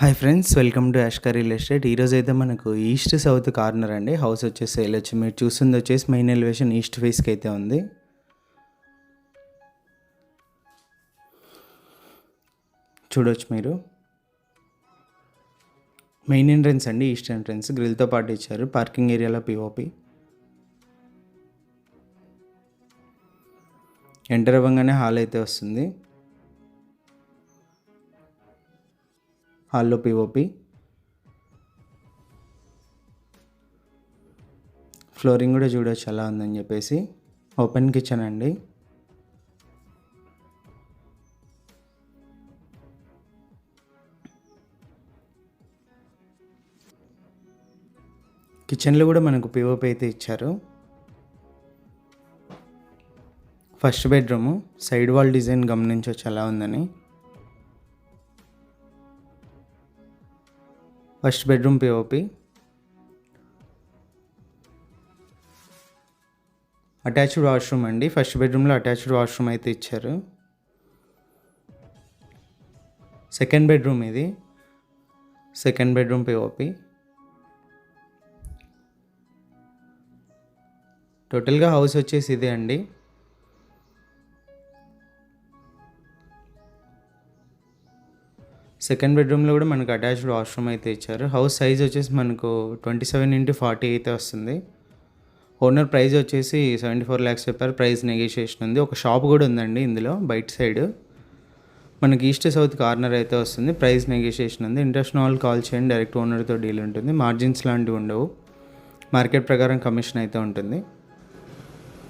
Hi friends welcome to Yashkar real estate. ఈరోజు అయితే మనకు ఈస్ట్ సౌత్ కార్నర్ అండి. హౌస్ వచ్చేసి వెళ్ళొచ్చు. మీరు చూస్తుంది వచ్చేసి మెయిన్ ఎలివేషన్ ఈస్ట్ ఫేస్కి అయితే ఉంది. చూడొచ్చు మీరు. మెయిన్ ఎంట్రన్స్ అండి ఈస్ట్ ఎంట్రన్స్. గ్రిల్తో పాటు ఇచ్చారు. పార్కింగ్ ఏరియాలో పిఓపి ఎంటర్ అవ్వగానే హాల్ అయితే వస్తుంది. హాల్లో పిఓపి ఫ్లోరింగ్ కూడా చూడొచ్చు ఎలా ఉందని చెప్పేసి. ఓపెన్ కిచెన్ అండి. కిచెన్లో కూడా మనకు పిఓపి అయితే ఇచ్చారు. First bedroom side wall design గమనించవచ్చు ఎలా ఉందని. First bedroom POP attached washroom అండి. ఫస్ట్ బెడ్రూమ్లో అటాచ్డ్ వాష్రూమ్ అయితే ఇచ్చారు. సెకండ్ బెడ్రూమ్ ఇది. సెకండ్ బెడ్రూమ్ పిఓపి టోటల్గా హౌస్ వచ్చేసి ఇదే అండి. సెకండ్ బెడ్రూమ్లో కూడా మనకు అటాచ్డ్ వాష్రూమ్ అయితే ఇచ్చారు. హౌస్ సైజ్ వచ్చేసి మనకు ట్వంటీ సెవెన్ ఇంటూ ఫార్టీ అయితే వస్తుంది. ఓనర్ ప్రైస్ వచ్చేసి సెవెంటీ ఫోర్ ల్యాక్స్ చెప్పారు. ప్రైస్ నెగోషియేషన్ ఉంది. ఒక షాప్ కూడా ఉందండి ఇందులో బయట సైడ్. మనకి ఈస్ట్ సౌత్ కార్నర్ అయితే వస్తుంది. ప్రైస్ నెగోషియేషన్ ఉంది. ఇంట్రెస్ట్ కాల్ చేయండి. డైరెక్ట్ ఓనర్తో డీల్ ఉంటుంది. మార్జిన్స్ లాంటివి ఉండవు. మార్కెట్ ప్రకారం కమిషన్ అయితే ఉంటుంది.